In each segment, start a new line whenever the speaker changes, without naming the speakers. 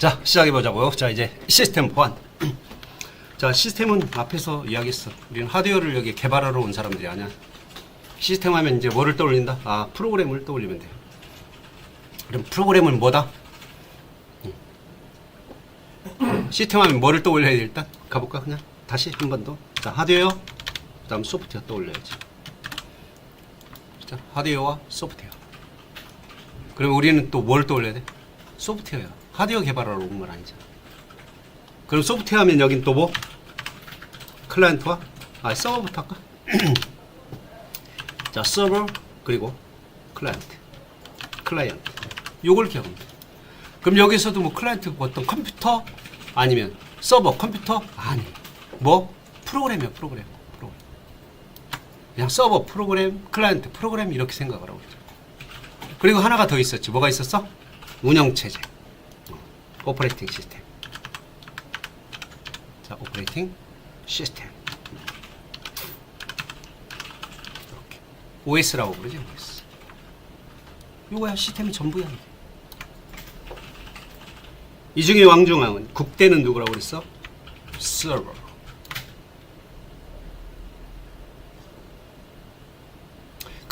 자, 시작해 보자고요. 자, 이제 시스템 보안. 자, 시스템은 앞에서 이야기했어. 우리는 하드웨어를 여기 개발하러 온 사람들이 아니야. 시스템 하면 이제 뭐를 떠올린다? 아, 프로그램을 떠올리면 돼요. 그럼 프로그램은 뭐다? 음. 시스템 하면 뭐를 떠올려야 돼, 일단? 가볼까, 그냥? 다시 한 번 더. 자, 하드웨어, 그 다음 소프트웨어 떠올려야지. 자, 하드웨어와 소프트웨어. 그럼 우리는 또 뭘 떠올려야 돼? 소프트웨어야. 하드웨어 개발하러 온 건 아니잖아. 그럼 소프트웨어 하면 여긴 또 뭐? 클라이언트와? 아, 서버부터 할까? 자, 서버, 그리고 클라이언트. 클라이언트. 요걸 기억하면 돼. 그럼 여기서도 뭐 클라이언트 어떤 컴퓨터? 아니면 서버, 컴퓨터? 아니. 뭐? 프로그램이야, 프로그램. 프로그램. 그냥 서버, 프로그램, 클라이언트, 프로그램 이렇게 생각을 하고 있죠. 그리고 하나가 더 있었지. 뭐가 있었어? 운영체제. 오퍼레이팅 시스템. 자, 오퍼레이팅 시스템. 이렇게. OS라고 그러지, OS. 요거야, 시스템이 전부야. 이 중에 왕중왕은 국대는 누구라고 그랬어? 서버.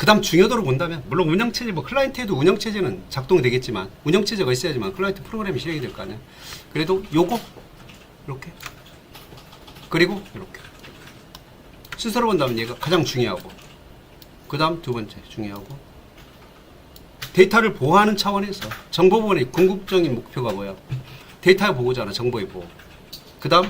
그 다음 중요도로 본다면 물론 운영체제 뭐 클라이언트에도 운영체제는 작동이 되겠지만 운영체제가 있어야지만 클라이언트 프로그램이 실행이 될 거 아니야. 그래도 요거 이렇게. 그리고 이렇게. 순서로 본다면 얘가 가장 중요하고 그 다음 두 번째 중요하고 데이터를 보호하는 차원에서 정보 보호의 궁극적인 목표가 뭐야? 데이터 보호잖아 정보의 보호. 그 다음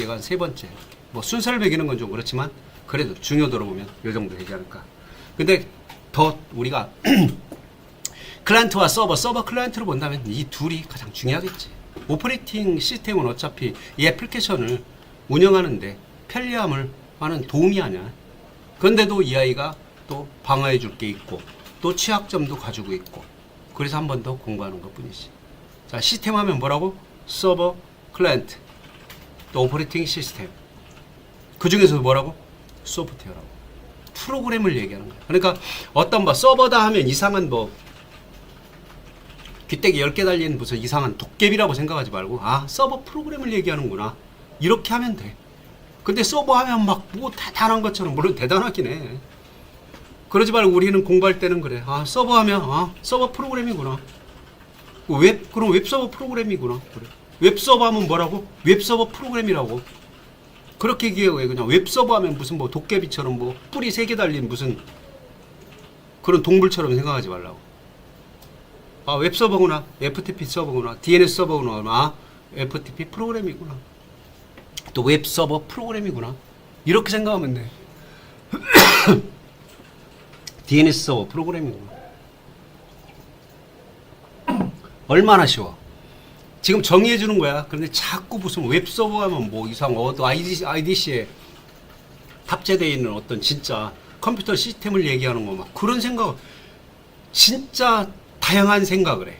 얘가 세 번째. 뭐 순서를 매기는 건 좀 그렇지만 그래도 중요도로 보면 요 정도 않을까 근데 더 우리가 클라이언트와 서버, 서버 클라이언트로 본다면 이 둘이 가장 중요하겠지. 오퍼레이팅 시스템은 어차피 이 애플리케이션을 운영하는데 편리함을 하는 도움이 아니야. 그런데도 이 아이가 또 방어해 줄 게 있고 또 취약점도 가지고 있고 그래서 한 번 더 공부하는 것 뿐이지. 자, 시스템 하면 뭐라고? 서버, 클라이언트, 또 오퍼레이팅 시스템. 그 중에서 뭐라고? 소프트웨어라고. 프로그램을 얘기하는 거야. 그러니까 어떤 뭐 서버다 하면 이상한 뭐 귀때기 10개 달린 무슨 이상한 도깨비라고 생각하지 말고 아 서버 프로그램을 얘기하는구나 이렇게 하면 돼. 근데 서버 하면 막 뭐 대단한 것처럼 물론 대단하긴 해. 그러지 말고 우리는 공부할 때는 그래. 아 서버 하면 아 서버 프로그램이구나. 웹 그럼 웹 서버 프로그램이구나. 그래. 웹 서버 하면 뭐라고? 웹 서버 프로그램이라고. 그렇게 얘기해요. 그냥 웹서버 하면 무슨 뭐 도깨비처럼 뭐 뿔이 세개 달린 무슨 그런 동물처럼 생각하지 말라고. 아, 웹서버구나. FTP 서버구나. DNS 서버구나. 아, FTP 프로그램이구나. 또 웹서버 프로그램이구나. 이렇게 생각하면 돼. DNS 서버 프로그램이구나. 얼마나 쉬워. 지금 정의해 주는 거야. 그런데 자꾸 무슨 웹서버 하면 뭐 이상 어떤 IDC, IDC에 탑재되어 있는 어떤 진짜 컴퓨터 시스템을 얘기하는 거 막 그런 생각 진짜 다양한 생각을 해.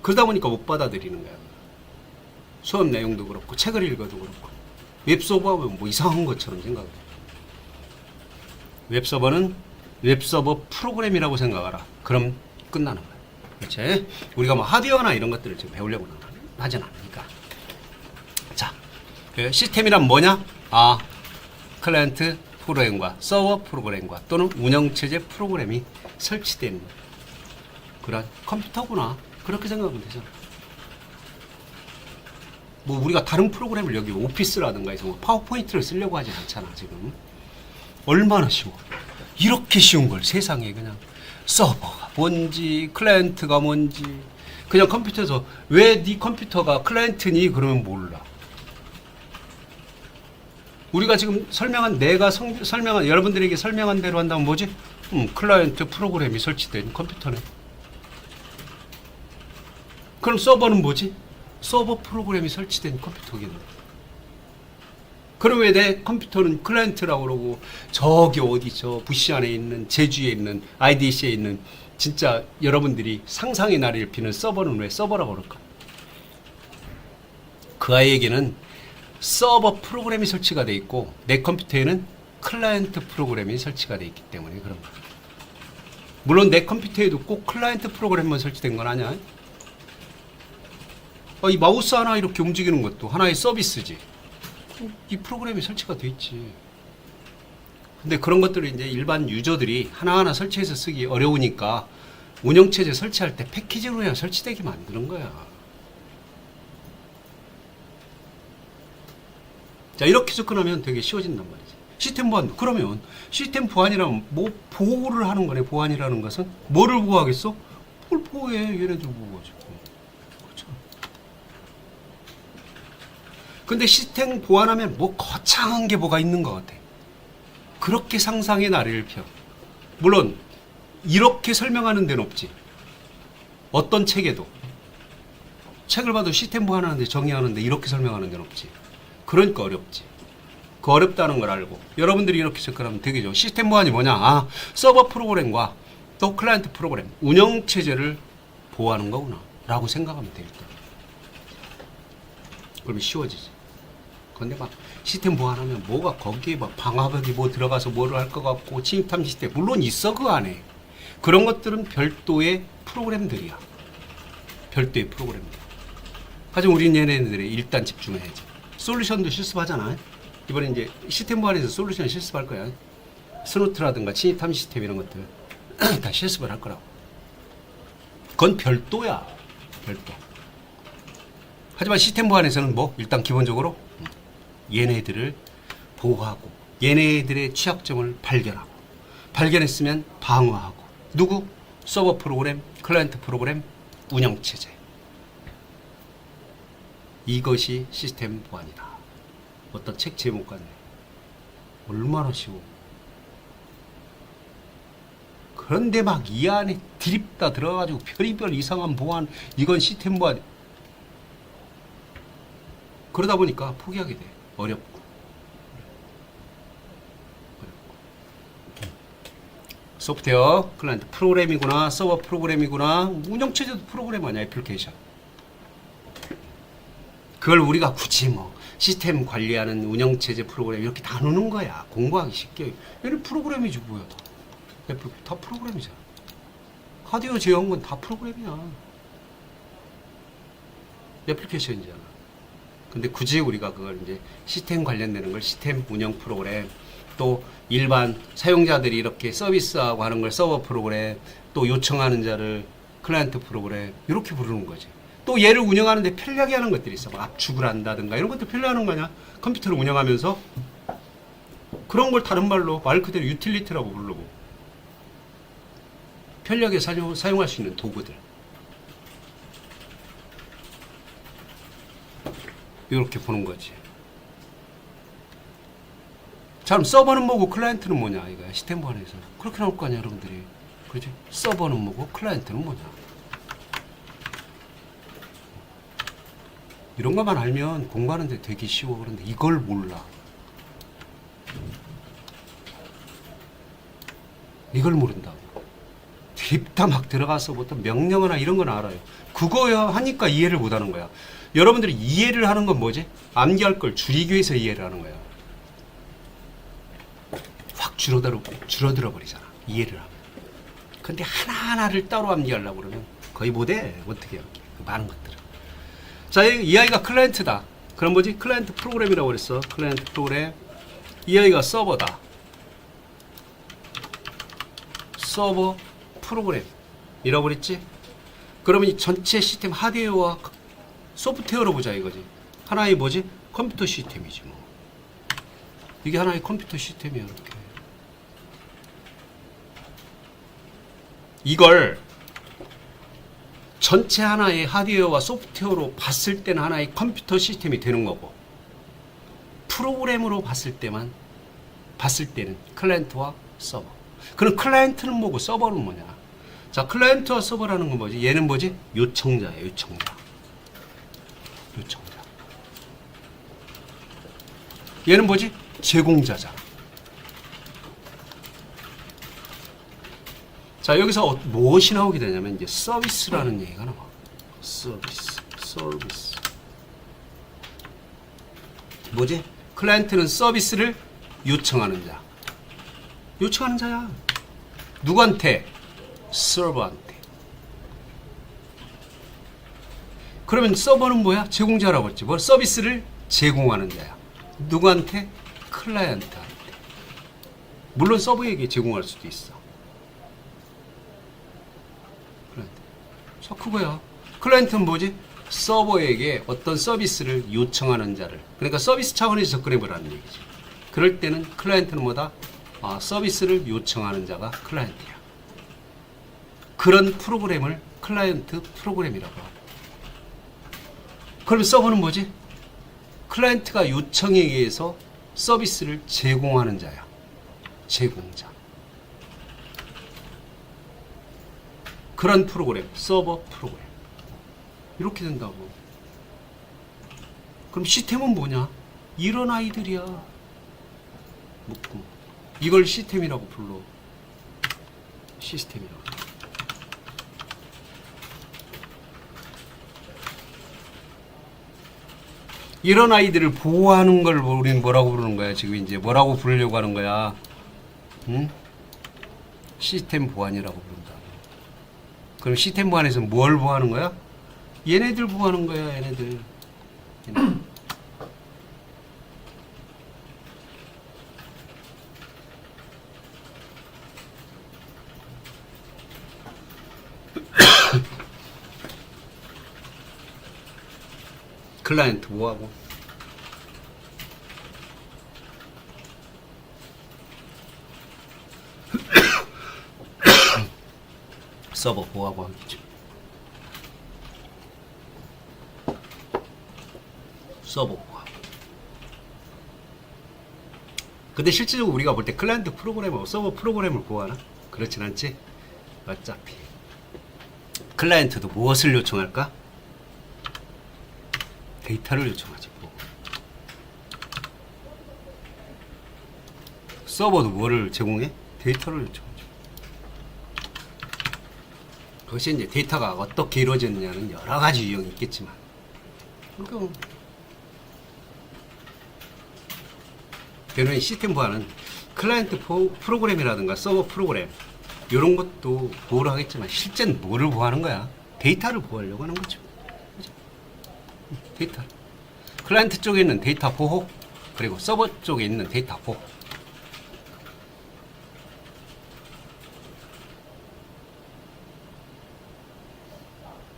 그러다 보니까 못 받아들이는 거야. 수업 내용도 그렇고 책을 읽어도 그렇고 웹서버 하면 뭐 이상한 것처럼 생각을 해. 웹서버는 웹서버 프로그램이라고 생각하라. 그럼 끝나는 거야. 그렇지? 우리가 뭐 하드웨어나 이런 것들을 지금 배우려고 하 진 않으니까. 자, 그 시스템이란 뭐냐? 아, 클라이언트 프로그램과 서버 프로그램과 또는 운영체제 프로그램이 설치된 그런 컴퓨터구나. 그렇게 생각하면 되잖아. 뭐 우리가 다른 프로그램을 여기 오피스라든가 해서 뭐 파워포인트를 쓰려고 하지 않잖아 지금 얼마나 쉬워 이렇게 쉬운 걸 세상에 그냥 서버가 뭔지 클라이언트가 뭔지 그냥 컴퓨터에서 왜 네 컴퓨터가 클라이언트니 그러면 몰라 우리가 지금 설명한 내가 성- 설명한 여러분들에게 설명한 대로 한다면 뭐지? 음, 클라이언트 프로그램이 설치된 컴퓨터네 그럼 서버는 뭐지? 서버 프로그램이 설치된 컴퓨터겠네. 그럼 왜 내 컴퓨터는 클라이언트라고 그러고 저기 어디 저 부시 안에 있는 제주에 있는 IDC에 있는 진짜 여러분들이 상상의 나래를 피는 서버는 왜 서버라고 그럴까? 그 아이에게는 서버 프로그램이 설치가 돼 있고 내 컴퓨터에는 클라이언트 프로그램이 설치가 돼 있기 때문에 그런 거야. 물론 내 컴퓨터에도 꼭 클라이언트 프로그램만 설치된 건 아니야. 아, 이 마우스 하나 이렇게 움직이는 것도 하나의 서비스지. 이 프로그램이 설치가 돼 있지. 근데 그런 것들을 이제 일반 유저들이 하나하나 설치해서 쓰기 어려우니까 운영체제 설치할 때 패키지로 그냥 설치되게 만드는 거야. 자, 이렇게 접근하면 되게 쉬워진단 말이지. 시스템 보안, 그러면 시스템 보안이라면 뭐 보호를 하는 거네, 보안이라는 것은. 뭐를 보호하겠어? 뭘 보호해, 얘네들 보호하지. 그렇죠. 근데 시스템 보안하면 뭐 거창한 게 뭐가 있는 것 같아. 그렇게 상상의 나래를 펴. 물론 이렇게 설명하는 데는 없지. 어떤 책에도 책을 봐도 시스템 보안하는데 정의하는데 이렇게 설명하는 데는 없지. 그러니까 어렵지. 그 어렵다는 걸 알고 여러분들이 이렇게 접근하면 되겠죠. 시스템 보안이 뭐냐? 아, 서버 프로그램과 또 클라이언트 프로그램 운영 체제를 보호하는 거구나. 라고 생각하면 되겠다. 그러면 쉬워지지. 근데 막 시스템 보안하면 뭐가 거기에 막 방화벽이 뭐 들어가서 뭐를 할 것 같고 침입탐 시스템 물론 있어 그 안에 그런 것들은 별도의 프로그램들이야. 별도의 프로그램들. 하지만 우리는 얘네들에 일단 집중해야지. 솔루션도 실습하잖아. 이번에 이제 시스템 보안에서 솔루션 실습할 거야. 스노트라든가 침입탐 시스템 이런 것들 다 실습을 할 거라고. 그건 별도야. 별도. 하지만 시스템 보안에서는 뭐 일단 기본적으로 얘네들을 보호하고 얘네들의 취약점을 발견하고 발견했으면 방어하고 누구? 서버 프로그램, 클라이언트 프로그램, 운영 체제. 이것이 시스템 보안이다. 어떤 책 제목 같네. 얼마나 쉬워. 그런데 막 이 안에 드립다 들어가지고 별의별 이상한 보안, 이건 시스템 보안. 그러다 보니까 포기하게 돼. 어렵고. 소프트웨어, 클라이언트 프로그램이구나, 서버 프로그램이구나, 운영체제도 프로그램 아니야, 애플리케이션. 그걸 우리가 굳이 뭐 시스템 관리하는 운영체제 프로그램 이렇게 나누는 거야. 공부하기 쉽게. 얘는 프로그램이지 뭐야. 다. 애플 다 프로그램이잖아. 하드웨어 제어한 건 다 프로그램이야. 애플리케이션이잖아. 근데 굳이 우리가 그걸 이제 시스템 관련되는 걸 시스템 운영 프로그램 또 일반 사용자들이 이렇게 서비스하고 하는 걸 서버 프로그램 또 요청하는 자를 클라이언트 프로그램 이렇게 부르는 거지. 또 얘를 운영하는데 편리하게 하는 것들이 있어. 뭐 압축을 한다든가 이런 것도 편리하는 거냐. 컴퓨터를 운영하면서 그런 걸 다른 말로 말 그대로 유틸리티라고 부르고 편리하게 사용, 사용할 수 있는 도구들. 이렇게 보는 거지. 자, 그럼 서버는 뭐고 클라이언트는 뭐냐 이거야. 시스템 보안에서 그렇게 나올 거 아니야, 여러분들이. 그렇지? 서버는 뭐고 클라이언트는 뭐냐. 이런 것만 알면 공부하는데 되게 쉬워. 그런데 이걸 몰라. 이걸 모른다고. 딥다 막 들어가서 어떤 명령어나 이런 건 알아요. 그거야 하니까 이해를 못 하는 거야. 여러분들이 이해를 하는 건 뭐지? 암기할 걸 줄이기 위해서 이해를 하는 거야. 확 줄어들어, 줄어들어 버리잖아. 이해를 하면. 근데 하나하나를 따로 암기하려고 그러면 거의 못해. 어떻게? 그 많은 것들을. 자, 이, 이 아이가 클라이언트다. 그럼 뭐지? 클라이언트 프로그램이라고 그랬어. 클라이언트 프로그램. 이 아이가 서버다. 서버 프로그램. 잃어버렸지? 그러면 이 전체 시스템 하드웨어와 소프트웨어로 보자 이거지. 하나의 뭐지? 컴퓨터 시스템이지 뭐. 이게 하나의 컴퓨터 시스템이야 이렇게. 이걸 전체 하나의 하드웨어와 소프트웨어로 봤을 때는 하나의 컴퓨터 시스템이 되는 거고 프로그램으로 봤을 때만 봤을 때는 클라이언트와 서버. 그럼 클라이언트는 뭐고 서버는 뭐냐? 자, 클라이언트와 서버라는 건 뭐지? 얘는 뭐지? 요청자야, 요청자. 요청자. 얘는 뭐지? 제공자잖아. 자, 여기서 어- 무엇이 나오게 되냐면 이제 서비스라는 얘기가 나와. 서비스, 서비스. 뭐지? 클라이언트는 서비스를 요청하는 자. 요청하는 자야. 누구한테? 서버한테. 그러면 서버는 뭐야? 제공자라고 했지. 뭐 서비스를 제공하는 자야. 누구한테? 클라이언트한테. 물론 서버에게 제공할 수도 있어. 자, 그거야. 클라이언트는 뭐지? 서버에게 어떤 서비스를 요청하는 자를. 그러니까 서비스 차원에서 접근해보라는 얘기지. 그럴 때는 클라이언트는 뭐다? 아, 서비스를 요청하는 자가 클라이언트야. 그런 프로그램을 클라이언트 프로그램이라고 하고. 그럼 서버는 뭐지? 클라이언트가 요청에 의해서 서비스를 제공하는 자야. 제공자. 그런 프로그램, 서버 프로그램. 이렇게 된다고. 그럼 시스템은 뭐냐? 이런 아이들이야. 묻고. 이걸 시스템이라고 불러. 시스템이라고. 이런 아이들을 보호하는 걸 우리는 뭐라고 부르는 거야? 지금 이제 뭐라고 부르려고 하는 거야? 응? 시스템 보안이라고 부른다. 그럼 시스템 보안에서 뭘 보호하는 거야? 얘네들 보호하는 거야, 얘네들. 클라이언트 뭐하고? 서버 뭐하고 하겠죠. 서버 뭐하고. 근데 실질적으로 우리가 볼 때 클라이언트 프로그램하고 서버 프로그램을 보호하나? 그렇진 않지? 어차피. 클라이언트도 무엇을 요청할까? 데이터를 요청하지 뭐. 서버도 뭐를 제공해? 데이터를 요청하죠. 그것이 이제 데이터가 어떻게 이루어졌느냐는 여러 가지 유형이 있겠지만 그러니까 변호인 시스템 보안은 클라이언트 포- 프로그램이라든가 서버 프로그램 이런 것도 보호를 하겠지만 실제는 뭐를 보호하는 거야? 데이터를 보호하려고 하는 거죠. 데이터. 클라이언트 쪽에 있는 데이터 보호, 그리고 서버 쪽에 있는 데이터 보호.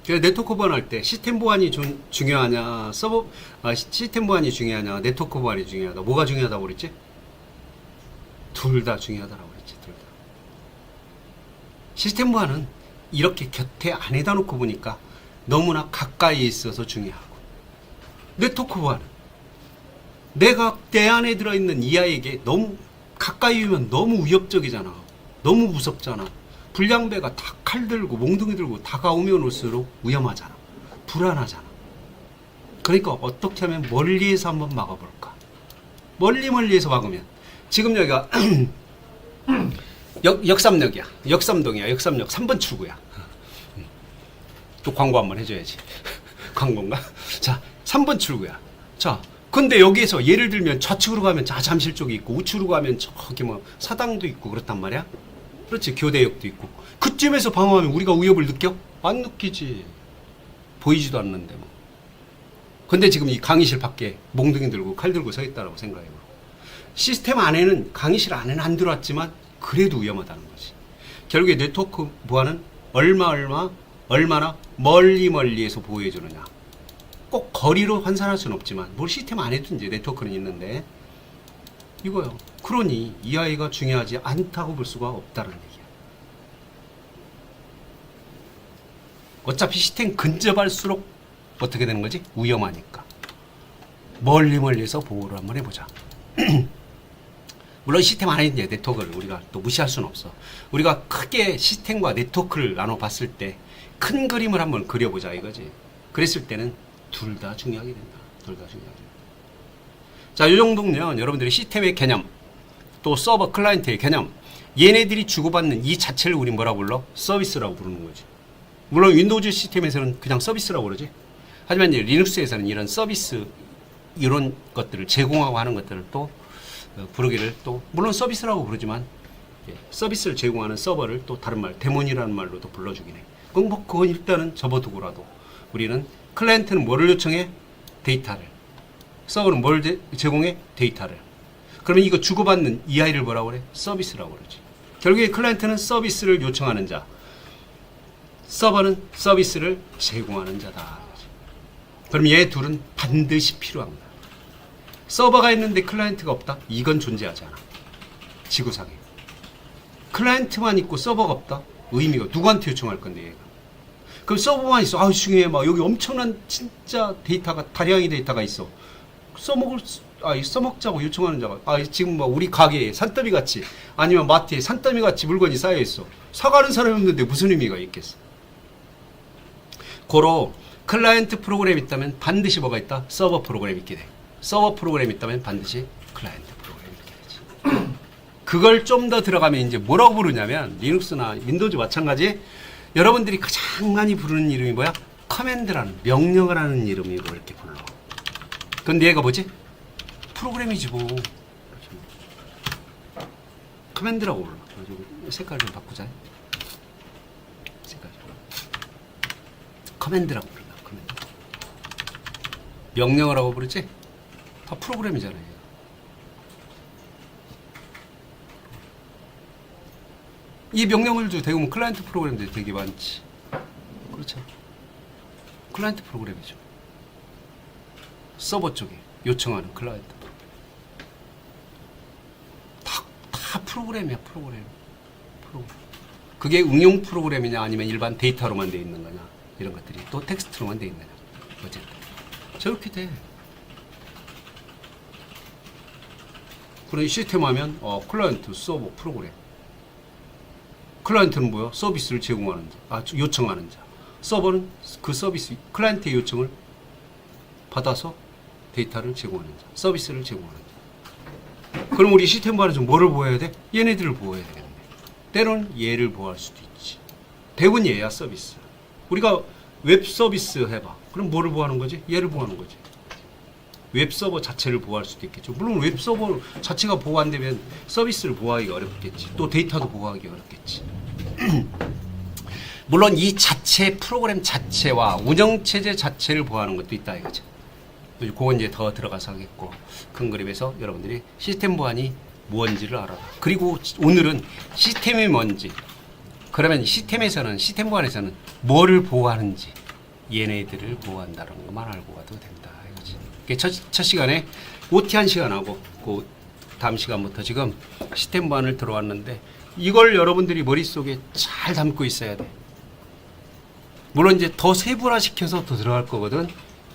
네트워크 보안할 때 시스템 보안이 좀 중요하냐, 서버 아, 시- 시스템 보안이 중요하냐, 네트워크 보안이 중요하다. 뭐가 중요하다고 그랬지? 둘 다 중요하다라고 그랬지, 둘 다. 시스템 보안은 이렇게 곁에 안에다 놓고 보니까 너무나 가까이 있어서 중요하고 네트워크 보안은 내가 내 안에 들어있는 이 아이에게 너무 가까이 오면 너무 위협적이잖아. 너무 무섭잖아. 불량배가 다 칼 들고 몽둥이 들고 다가오면 올수록 위험하잖아. 불안하잖아. 그러니까 어떻게 하면 멀리에서 한번 막아볼까? 멀리 멀리에서 막으면 지금 여기가 역, 역삼역이야. 역삼동이야. 역삼역 3번 출구야. 또 광고 한번 해줘야지. 광고인가? 자, 3번 출구야. 자, 근데 여기에서 예를 들면 좌측으로 가면 자 잠실 쪽이 있고 우측으로 가면 저기 뭐 사당도 있고 그렇단 말이야. 그렇지 교대역도 있고 그쯤에서 방어하면 우리가 위협을 느껴? 안 느끼지. 보이지도 않는데 뭐. 근데 지금 이 강의실 밖에 몽둥이 들고 칼 들고 서 있다라고 생각해요. 시스템 안에는 강의실 안에는 안 들어왔지만 그래도 위험하다는 거지. 결국에 네트워크 보안은 얼마 얼마 얼마나 멀리 멀리에서 보호해 주느냐. 꼭 거리로 환산할 수는 없지만 뭘 시스템 안에도 이제 네트워크는 있는데 이거요. 그러니 이 아이가 중요하지 않다고 볼 수가 없다는 얘기야. 어차피 시스템 근접할수록 어떻게 되는 거지? 위험하니까. 멀리 멀리서 보호를 한번 해보자. 물론 시스템 안에 이제 네트워크를 우리가 또 무시할 수는 없어. 우리가 크게 시스템과 네트워크를 나눠 봤을 때 큰 그림을 한번 그려보자 이거지. 그랬을 때는 둘 다 중요하게 된다. 둘 다 중요하게 된다. 자, 이 정도면 여러분들이 시스템의 개념, 또 서버 클라이언트의 개념, 얘네들이 주고받는 이 자체를 우리 뭐라고 불러? 서비스라고 부르는 거지. 물론 윈도우즈 시스템에서는 그냥 서비스라고 그러지. 하지만 이제 리눅스에서는 이런 서비스 이런 것들을 제공하고 하는 것들을 또 어, 부르기를 또 물론 서비스라고 부르지만 예, 서비스를 제공하는 서버를 또 다른 말 데몬이라는 말로도 불러주긴 해. 그럼 뭐 그건 일단은 접어두고라도 우리는 클라이언트는 뭐를 요청해? 데이터를. 서버는 뭘 제- 제공해? 데이터를. 그러면 이거 주고받는 EI를 뭐라고 그래? 서비스라고 그러지. 결국에 클라이언트는 서비스를 요청하는 자, 서버는 서비스를 제공하는 자다. 그럼 얘 둘은 반드시 필요합니다. 서버가 있는데 클라이언트가 없다? 이건 존재하지 않아. 지구상에. 클라이언트만 있고 서버가 없다? 의미가 누구한테 요청할 건데 얘가. 그럼 서버만 있어. 아우 중요해. 막 여기 엄청난 진짜 데이터가 다량의 데이터가 있어. 써먹을 수- 아, 이 써먹자고 요청하는 자가 아 지금 뭐 우리 가게에 산더미 같이 아니면 마트에 산더미 같이 물건이 쌓여 있어. 사가는 사람이 없는데 무슨 의미가 있겠어? 고로 클라이언트 프로그램이 있다면 반드시 뭐가 있다? 서버 프로그램이 있게 돼. 서버 프로그램이 있다면 반드시 클라이언트 프로그램이 있게 되지. 그걸 좀 더 들어가면 이제 뭐라고 부르냐면 리눅스나 윈도우즈 마찬가지 여러분들이 가장 많이 부르는 이름이 뭐야? 커맨드라는 명령을 하는 이름으로 이렇게 불러. 근데 얘가 뭐지? 프로그램이지 뭐. 커맨드라고 불러. 색깔 좀 바꾸자. 색깔 좀. 커맨드라고 불러. 커맨드. 명령을 하고 부르지? 다 프로그램이잖아요. 얘가. 이 명령을도 대부분 클라이언트 프로그램들이 되게 많지. 그렇죠. 클라이언트 프로그램이죠. 서버 쪽에 요청하는 클라이언트 프로그램. 다, 다 프로그램이야, 프로그램. 프로그램. 그게 응용 프로그램이냐 아니면 일반 데이터로만 돼 있는 거냐 이런 것들이 또 텍스트로만 돼 있는 거냐 어쨌든 저렇게 돼. 그런 시스템 하면 어, 클라이언트 서버 프로그램. 클라이언트는 뭐야? 서비스를 제공하는 자, 아, 요청하는 자. 서버는 그 서비스, 클라이언트의 요청을 받아서 데이터를 제공하는 자, 서비스를 제공하는 자. 그럼 우리 시스템 반에서 뭐를 보호해야 돼? 얘네들을 보호해야 되겠네. 때론 얘를 보호할 수도 있지. 대부분 얘야 서비스. 우리가 웹 서비스 해봐. 그럼 뭐를 보호하는 거지? 얘를 보호하는 거지. 웹 서버 자체를 보호할 수도 있겠죠. 물론 웹 서버 자체가 보호 안 되면 서비스를 보호하기가 어렵겠지. 또 데이터도 보호하기 어렵겠지. 물론 이 자체 프로그램 자체와 운영 체제 자체를 보호하는 것도 있다 이거죠. 그건 이제 더 들어가서 하겠고 큰 그림에서 여러분들이 시스템 보안이 무언지를 알아라. 그리고 오늘은 시스템이 뭔지 그러면 시스템에서는 시스템 보안에서는 뭐를 보호하는지 얘네들을 보호한다는 것만 알고 가도. 그게 첫, 첫 시간에 OT 한 시간 하고 그 다음 시간부터 지금 시스템 보안을 들어왔는데 이걸 여러분들이 머릿속에 잘 담고 있어야 돼. 물론 이제 더 세분화 시켜서 더 들어갈 거거든.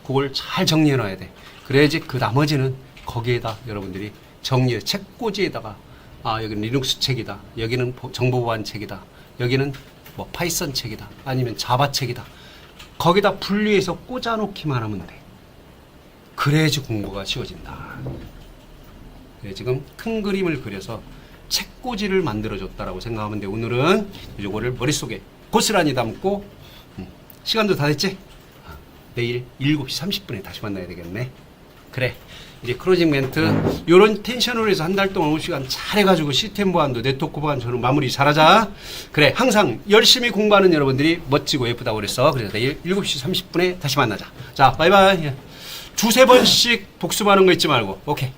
그걸 잘 정리해 놔야 돼. 그래야지 그 나머지는 거기에다 여러분들이 정리해 책꽂이에다가 아 여기는 리눅스 책이다. 여기는 보- 정보 보안 책이다. 여기는 뭐 파이썬 책이다. 아니면 자바 책이다. 거기다 분류해서 꽂아 놓기만 하면 돼. 그래야지 공부가 쉬워진다. 네, 지금 큰 그림을 그려서 책꽂이를 만들어줬다라고 생각하면 돼. 오늘은 요거를 머릿속에 고스란히 담고 음, 시간도 다 됐지? 아, 내일 7시 30분에 다시 만나야 되겠네. 그래. 이제 크로징 멘트 요런 텐션으로 해서 한 달 동안 5시간 잘 해가지고 시스템 보안도 네트워크 보안 저는 마무리 잘하자. 그래. 항상 열심히 공부하는 여러분들이 멋지고 예쁘다고 그랬어. 그래서 내일 7시 30분에 다시 만나자. 자, 바이바이. 예. 두세 번씩 복습하는 거 잊지 말고. 오케이.